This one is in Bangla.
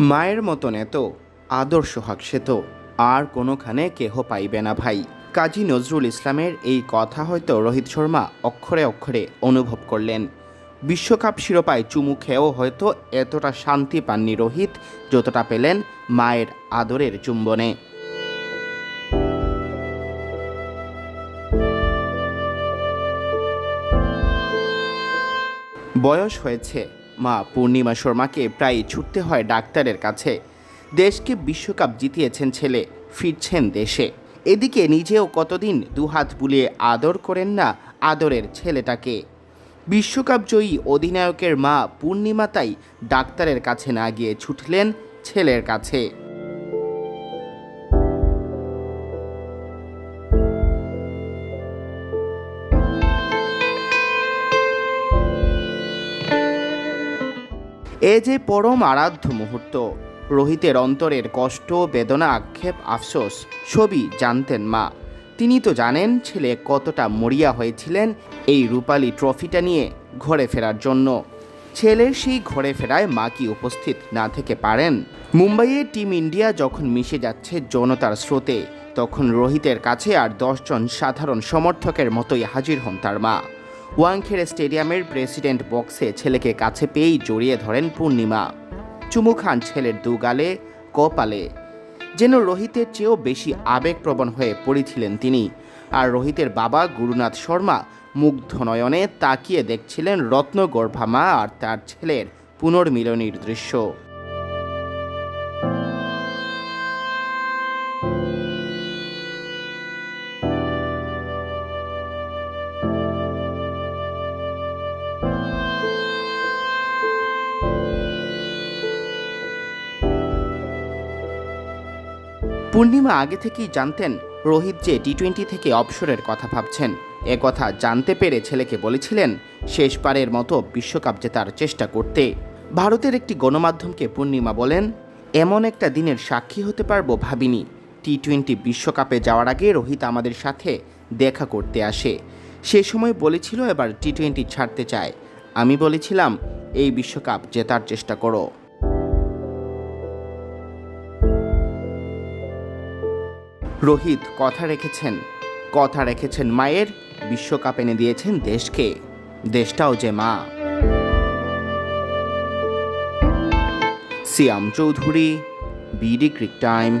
মায়ের মতন এত আদর্শ হক সে তো, আর কোনোখানে কেহ পাইবে না ভাই। কাজী নজরুল ইসলামের এই কথা হয়তো রোহিত শর্মা অক্ষরে অক্ষরে অনুভব করলেন। বিশ্বকাপ শিরোপায় চুমু খেয়েও হয়তো এতটা শান্তি পাননি রোহিত, যতটা পেলেন মায়ের আদরের চুম্বনে। বয়স হয়েছে মা পূর্ণিমা শর্মাকে প্রায় ছুটতে হয় ডাক্তারের কাছে। দেশকে বিশ্বকাপ জিতিয়েছেন ছেলে, ফিরছেন দেশে। এদিকে নিজেও কতদিন দুহাত বুলিয়ে আদর করেন না আদরের ছেলেটাকে। বিশ্বকাপ জয়ী অধিনায়কের মা পূর্ণিমা তাই ডাক্তারের কাছে না গিয়ে ছুটলেন ছেলের কাছে। এ যে পরম আরাধ্য মুহূর্ত। রোহিতের অন্তরের কষ্ট, বেদনা, আক্ষেপ, আফসোস সবই জানতেন মা। তিনি তো জানেন ছেলে কতটা মরিয়া হয়েছিলেন এই রূপালী ট্রফিটা নিয়ে ঘরে ফেরার জন্য। ছেলের সেই ঘরে ফেরায় মা কি উপস্থিত না থেকে পারেন? মুম্বাইয়ে টিম ইন্ডিয়া যখন মিশে যাচ্ছে জনতার স্রোতে, তখন রোহিতের কাছে আর দশজন সাধারণ সমর্থকের মতোই হাজির হন তার মা। ওয়াংখেড়ে স্টেডিয়ামের প্রেসিডেন্ট বক্সে ছেলেকে কাছে পেয়েই জড়িয়ে ধরেন পূর্ণিমা। চুমু খান ছেলের দুগালে কপালে। যেন রোহিতের চেয়েও বেশি আবেগপ্রবণ হয়ে পড়েছিলেন তিনি। আর রোহিতের বাবা গুরুনাথ শর্মা মুগ্ধ নয়নে তাকিয়ে দেখছিলেন রত্নগর্ভা মা আর তার ছেলের পুনর্মিলনীর দৃশ্য। পূর্ণিমা আগে থেকেই জানতেন রোহিত যে টি টোয়েন্টি থেকে অবসরের কথা ভাবছেন। এ কথা জানতে পেরে ছেলেকে বলেছিলেন, শেষবারের মতো বিশ্বকাপ জেতার চেষ্টা করতে। ভারতের একটি গণমাধ্যমকে পূর্ণিমা বলেন, এমন একটা দিনের সাক্ষী হতে পারব ভাবিনি। টি টোয়েন্টি বিশ্বকাপে যাওয়ার আগে রোহিত আমাদের সাথে দেখা করতে আসে। সে সময় বলেছিল এবার টি টোয়েন্টি ছাড়তে চায়। আমি বলেছিলাম, এই বিশ্বকাপ জেতার চেষ্টা করো। রোহিত কথা রেখেছেন। কথা রেখেছেন মায়ের, বিশ্বকাপ এনে দিয়েছেন দেশকে। দেশটাও যে মা। Siam Chowdhury, BD cric time.